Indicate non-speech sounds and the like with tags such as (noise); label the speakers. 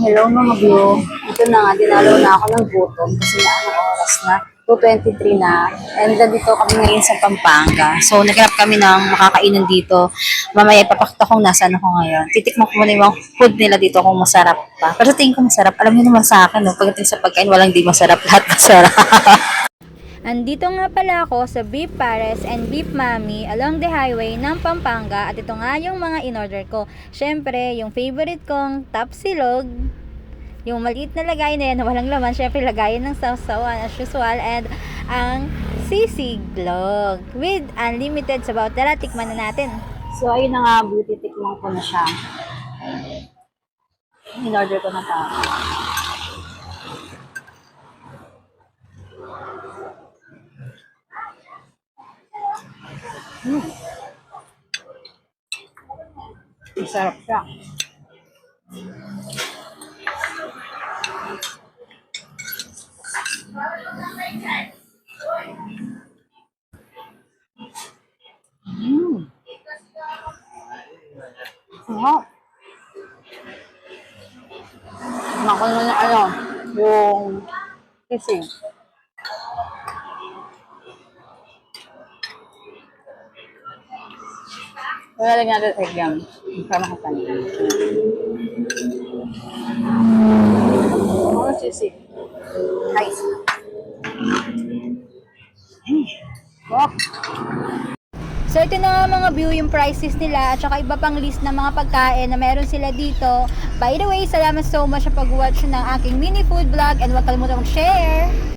Speaker 1: Hello mga view. Ito na nga, dinalo na ako ng gutom kasi na ano oras na. 2.23 na. And dito kami ngayon sa Pampanga. So, naghanap kami ng makakainan dito. Mamaya ipapakita kong nasaan ako ngayon. Titikman ko muna yung food nila dito kung masarap pa. Pero tingin ko masarap. Alam niyo naman sa akin, no? pagdating sa pagkain, walang di masarap. (laughs) Lahat masarap. (laughs)
Speaker 2: Andito nga pala ako sa Beef Pares and Beef Mami along the highway ng Pampanga at ito nga yung mga in-order ko. Syempre, yung favorite kong tapsilog, yung maliit na lagayan na yan na walang laman, syempre lagayan ng sausawan as usual and ang sisiglog with unlimited sabaw. Tara, tikman na natin.
Speaker 1: so, ayun na nga, beauty tikman ko na siya. In-order ko na pa. Mm. Masarap siya. Mm. Sarap. Naman yung ano, yung kissing. Wala lang natin egg yum. Para makasan. Ano sisig? Nice. Mm. Sarap.
Speaker 2: So ito na nga mga view yung prices nila at saka iba pang list ng mga pagkain na meron sila dito. By the way, salamat so much sa pag-watch ng aking mini food vlog and huwag kalimutan mag-share.